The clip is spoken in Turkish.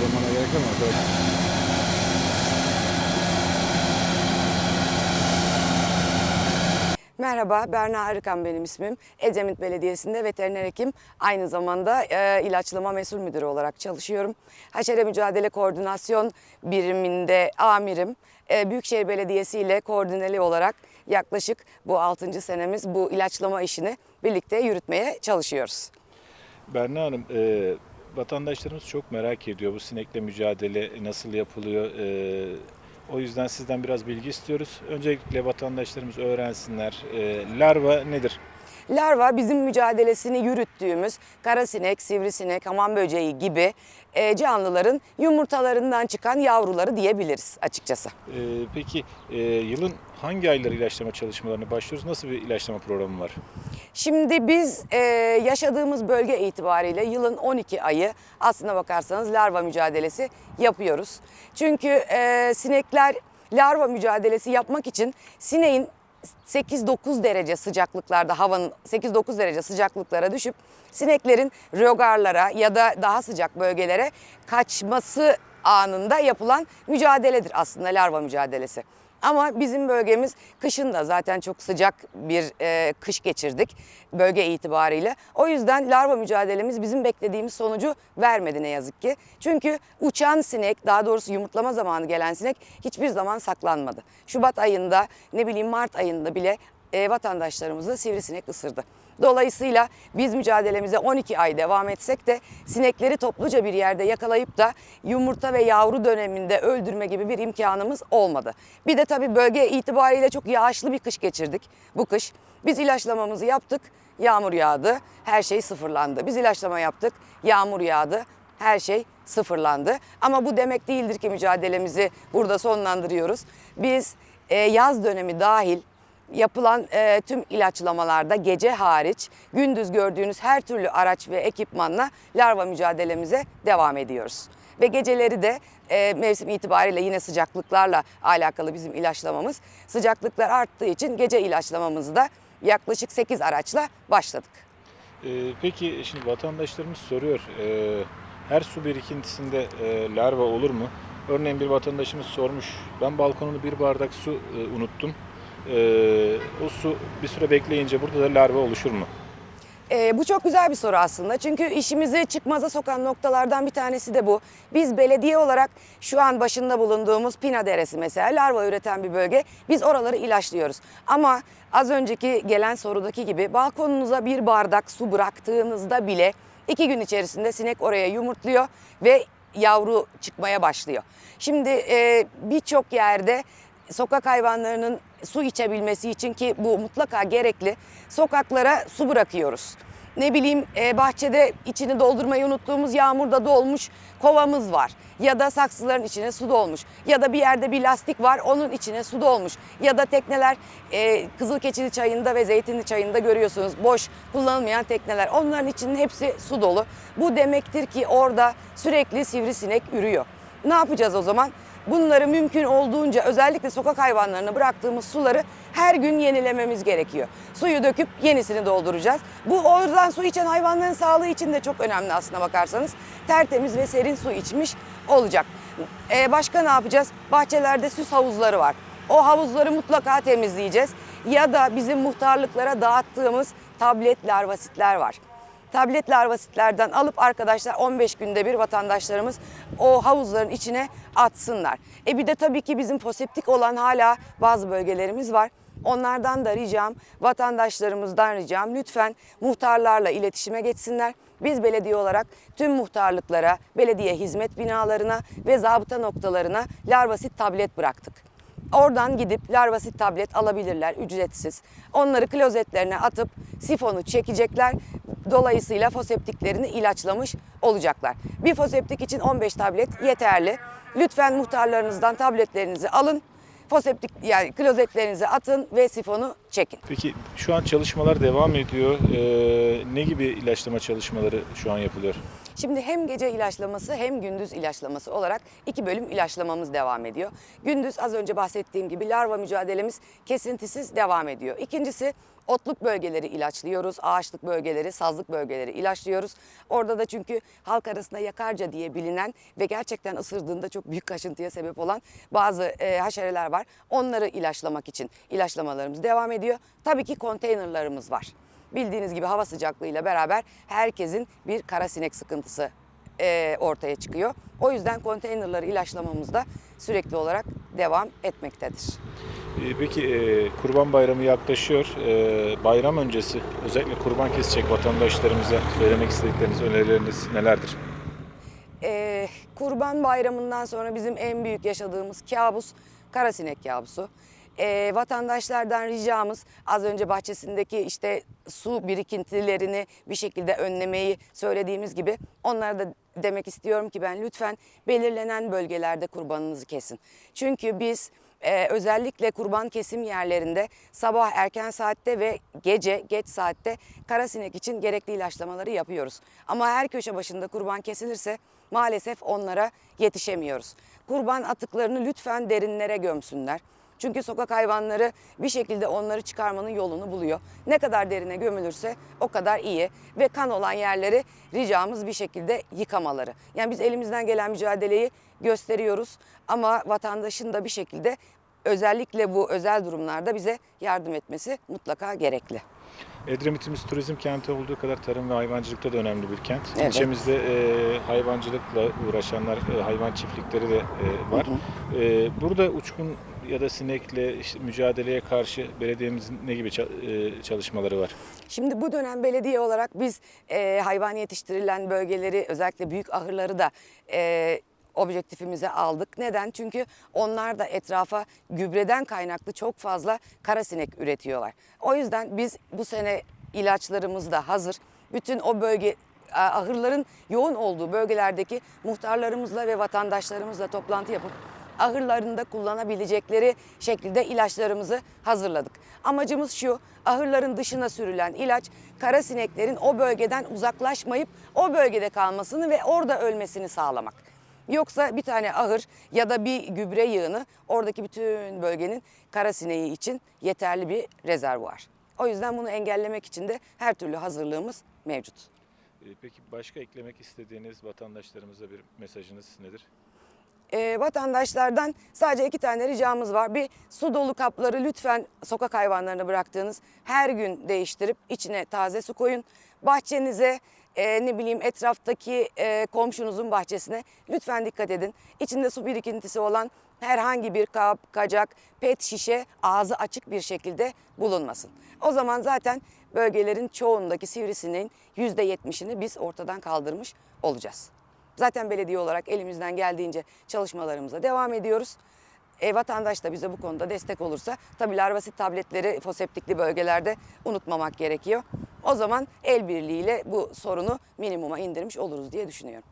demana gerek yok ama böyle Merhaba, Berna Arıkan benim ismim. Ecemit Belediyesi'nde veteriner hekim, aynı zamanda e, ilaçlama mesul müdürü olarak çalışıyorum. Haşere Mücadele Koordinasyon Biriminde amirim. E, Büyükşehir Belediyesi ile koordineli olarak yaklaşık bu 6. senemiz bu ilaçlama işini birlikte yürütmeye çalışıyoruz. Berna Hanım, e, vatandaşlarımız çok merak ediyor bu sinekle mücadele nasıl yapılıyor. E, o yüzden sizden biraz bilgi istiyoruz. Öncelikle vatandaşlarımız öğrensinler. E, larva nedir? Larva bizim mücadelesini yürüttüğümüz karasinek, sivrisinek, hamam böceği gibi e, canlıların yumurtalarından çıkan yavruları diyebiliriz açıkçası. E, peki e, yılın hangi ayları ilaçlama çalışmalarına başlıyoruz? Nasıl bir ilaçlama programı var? Şimdi biz e, yaşadığımız bölge itibariyle yılın 12 ayı aslına bakarsanız larva mücadelesi yapıyoruz. Çünkü e, sinekler larva mücadelesi yapmak için sineğin 8-9 derece sıcaklıklarda havanın 8-9 derece sıcaklıklara düşüp sineklerin rögarlara ya da daha sıcak bölgelere kaçması anında yapılan mücadeledir aslında larva mücadelesi. Ama bizim bölgemiz kışın da zaten çok sıcak bir e, kış geçirdik bölge itibariyle. O yüzden larva mücadelemiz bizim beklediğimiz sonucu vermedi ne yazık ki. Çünkü uçan sinek daha doğrusu yumurtlama zamanı gelen sinek hiçbir zaman saklanmadı. Şubat ayında ne bileyim Mart ayında bile e, vatandaşlarımızı sivrisinek ısırdı. Dolayısıyla biz mücadelemize 12 ay devam etsek de sinekleri topluca bir yerde yakalayıp da yumurta ve yavru döneminde öldürme gibi bir imkanımız olmadı. Bir de tabii bölge itibariyle çok yağışlı bir kış geçirdik bu kış. Biz ilaçlamamızı yaptık, yağmur yağdı, her şey sıfırlandı. Biz ilaçlama yaptık, yağmur yağdı, her şey sıfırlandı. Ama bu demek değildir ki mücadelemizi burada sonlandırıyoruz. Biz e, yaz dönemi dahil yapılan e, tüm ilaçlamalarda gece hariç gündüz gördüğünüz her türlü araç ve ekipmanla larva mücadelemize devam ediyoruz. Ve geceleri de e, mevsim itibariyle yine sıcaklıklarla alakalı bizim ilaçlamamız. Sıcaklıklar arttığı için gece ilaçlamamızı da yaklaşık 8 araçla başladık. E, peki şimdi vatandaşlarımız soruyor. e, her su birikintisinde e, larva olur mu? Örneğin bir vatandaşımız sormuş. Ben balkonumda bir bardak su e, unuttum. E, o su bir süre bekleyince burada da larva oluşur mu? Ee, bu çok güzel bir soru aslında. Çünkü işimizi çıkmaza sokan noktalardan bir tanesi de bu. Biz belediye olarak şu an başında bulunduğumuz Pina Deresi mesela larva üreten bir bölge. Biz oraları ilaçlıyoruz. Ama az önceki gelen sorudaki gibi balkonunuza bir bardak su bıraktığınızda bile iki gün içerisinde sinek oraya yumurtluyor ve yavru çıkmaya başlıyor. Şimdi e, birçok yerde sokak hayvanlarının su içebilmesi için ki bu mutlaka gerekli sokaklara su bırakıyoruz. Ne bileyim e, bahçede içini doldurmayı unuttuğumuz yağmurda dolmuş kovamız var. Ya da saksıların içine su dolmuş. Ya da bir yerde bir lastik var onun içine su dolmuş. Ya da tekneler e, Kızılkeçili çayında ve Zeytinli çayında görüyorsunuz boş kullanılmayan tekneler. Onların içinin hepsi su dolu. Bu demektir ki orada sürekli sivrisinek ürüyor. Ne yapacağız o zaman? Bunları mümkün olduğunca özellikle sokak hayvanlarına bıraktığımız suları her gün yenilememiz gerekiyor. Suyu döküp yenisini dolduracağız. Bu oradan su içen hayvanların sağlığı için de çok önemli aslına bakarsanız. Tertemiz ve serin su içmiş olacak. Ee, başka ne yapacağız? Bahçelerde süs havuzları var. O havuzları mutlaka temizleyeceğiz. Ya da bizim muhtarlıklara dağıttığımız tablet larvasitler var tablet larvasitlerden alıp arkadaşlar 15 günde bir vatandaşlarımız o havuzların içine atsınlar. E bir de tabii ki bizim foseptik olan hala bazı bölgelerimiz var. Onlardan da ricam, vatandaşlarımızdan ricam lütfen muhtarlarla iletişime geçsinler. Biz belediye olarak tüm muhtarlıklara, belediye hizmet binalarına ve zabıta noktalarına larvasit tablet bıraktık. Oradan gidip larvasit tablet alabilirler ücretsiz. Onları klozetlerine atıp sifonu çekecekler. Dolayısıyla foseptiklerini ilaçlamış olacaklar. Bir foseptik için 15 tablet yeterli. Lütfen muhtarlarınızdan tabletlerinizi alın. Foseptik yani klozetlerinize atın ve sifonu çekin. Peki şu an çalışmalar devam ediyor. Ee, ne gibi ilaçlama çalışmaları şu an yapılıyor? Şimdi hem gece ilaçlaması hem gündüz ilaçlaması olarak iki bölüm ilaçlamamız devam ediyor. Gündüz az önce bahsettiğim gibi larva mücadelemiz kesintisiz devam ediyor. İkincisi otluk bölgeleri ilaçlıyoruz, ağaçlık bölgeleri, sazlık bölgeleri ilaçlıyoruz. Orada da çünkü halk arasında yakarca diye bilinen ve gerçekten ısırdığında çok büyük kaşıntıya sebep olan bazı e, haşereler var. Onları ilaçlamak için ilaçlamalarımız devam ediyor. Tabii ki konteynerlarımız var. Bildiğiniz gibi hava sıcaklığıyla beraber herkesin bir kara sinek sıkıntısı e, ortaya çıkıyor. O yüzden konteynerları ilaçlamamız da sürekli olarak devam etmektedir. Ee, peki e, Kurban Bayramı yaklaşıyor. Ee, bayram öncesi özellikle kurban kesecek vatandaşlarımıza söylemek istedikleriniz, önerileriniz nelerdir? Ee, Kurban Bayramı'ndan sonra bizim en büyük yaşadığımız kabus karasinek kabusu. Ee, vatandaşlardan ricamız az önce bahçesindeki işte su birikintilerini bir şekilde önlemeyi söylediğimiz gibi onlara da demek istiyorum ki ben lütfen belirlenen bölgelerde kurbanınızı kesin. Çünkü biz ee, özellikle kurban kesim yerlerinde sabah erken saatte ve gece geç saatte karasinek için gerekli ilaçlamaları yapıyoruz. Ama her köşe başında kurban kesilirse maalesef onlara yetişemiyoruz. Kurban atıklarını lütfen derinlere gömsünler. Çünkü sokak hayvanları bir şekilde onları çıkarmanın yolunu buluyor. Ne kadar derine gömülürse o kadar iyi ve kan olan yerleri ricamız bir şekilde yıkamaları. Yani biz elimizden gelen mücadeleyi gösteriyoruz ama vatandaşın da bir şekilde özellikle bu özel durumlarda bize yardım etmesi mutlaka gerekli. Edremit'imiz turizm kenti olduğu kadar tarım ve hayvancılıkta da önemli bir kent. Evet. İlçemizde e, hayvancılıkla uğraşanlar, e, hayvan çiftlikleri de e, var. E, burada uçkun ya da sinekle işte mücadeleye karşı belediyemizin ne gibi e, çalışmaları var? Şimdi bu dönem belediye olarak biz e, hayvan yetiştirilen bölgeleri özellikle büyük ahırları da e, objektifimize aldık. Neden? Çünkü onlar da etrafa gübreden kaynaklı çok fazla kara sinek üretiyorlar. O yüzden biz bu sene ilaçlarımız da hazır. Bütün o bölge ahırların yoğun olduğu bölgelerdeki muhtarlarımızla ve vatandaşlarımızla toplantı yapıp ahırlarında kullanabilecekleri şekilde ilaçlarımızı hazırladık. Amacımız şu, ahırların dışına sürülen ilaç kara sineklerin o bölgeden uzaklaşmayıp o bölgede kalmasını ve orada ölmesini sağlamak. Yoksa bir tane ahır ya da bir gübre yığını oradaki bütün bölgenin kara sineği için yeterli bir rezervuar. O yüzden bunu engellemek için de her türlü hazırlığımız mevcut. E, peki başka eklemek istediğiniz vatandaşlarımıza bir mesajınız nedir? E, vatandaşlardan sadece iki tane ricamız var. Bir su dolu kapları lütfen sokak hayvanlarına bıraktığınız her gün değiştirip içine taze su koyun. Bahçenize e, ne bileyim etraftaki e, komşunuzun bahçesine lütfen dikkat edin. İçinde su birikintisi olan herhangi bir kap, kacak, pet şişe ağzı açık bir şekilde bulunmasın. O zaman zaten bölgelerin çoğundaki sivrisineğin %70'ini biz ortadan kaldırmış olacağız. Zaten belediye olarak elimizden geldiğince çalışmalarımıza devam ediyoruz. E, vatandaş da bize bu konuda destek olursa tabii larvasit tabletleri foseptikli bölgelerde unutmamak gerekiyor. O zaman el birliğiyle bu sorunu minimuma indirmiş oluruz diye düşünüyorum.